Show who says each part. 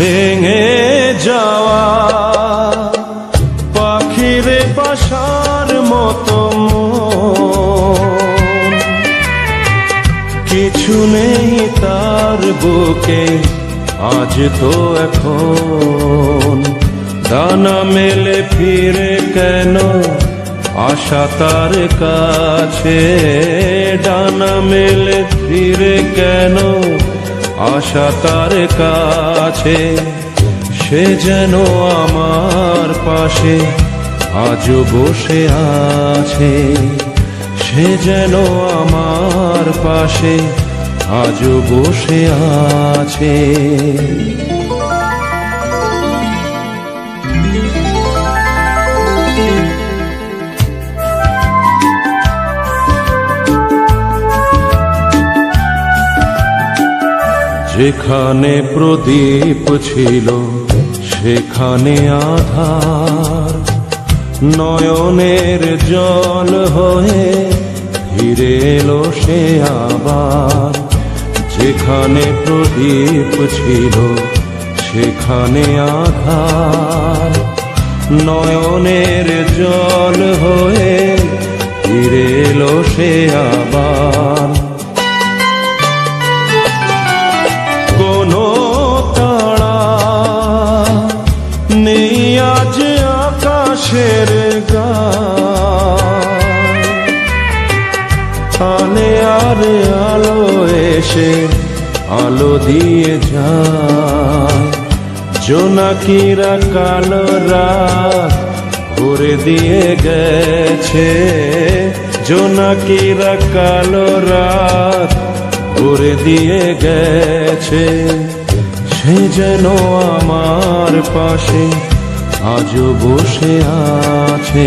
Speaker 1: ভেঙে যাওয়া পাখিরে বাসার মতো কিছু নেই তার বুকে, আজ তো এখন। দানা মেলে ফিরে কেন? আশা তার কাছে। ডানা মেলে ফিরে কেন? আশা তার কাছে। সে যেন আমার পাশে আজও বসে আছে। সে যেন আমার পাশে আজও বসে আছে। যেখানে প্রদীপ ছিল, সেখানে আধার। নয়নের জল হয়ে ফিরে এলো সে আবার। যেখানে প্রদীপ ছিল, সেখানে আধার। নয়নের জল হয়ে ফিরে এলো সে আবার। গায় আনে আরে আলো এসে আলো দিয়ে যায়। জোনাকিরা কালো রাত ভরে দিয়ে গেছে। জোনাকিরা কালো রাত ভরে দিয়ে গেছে। সে যেন আমার পাশে আজও বসে আছে।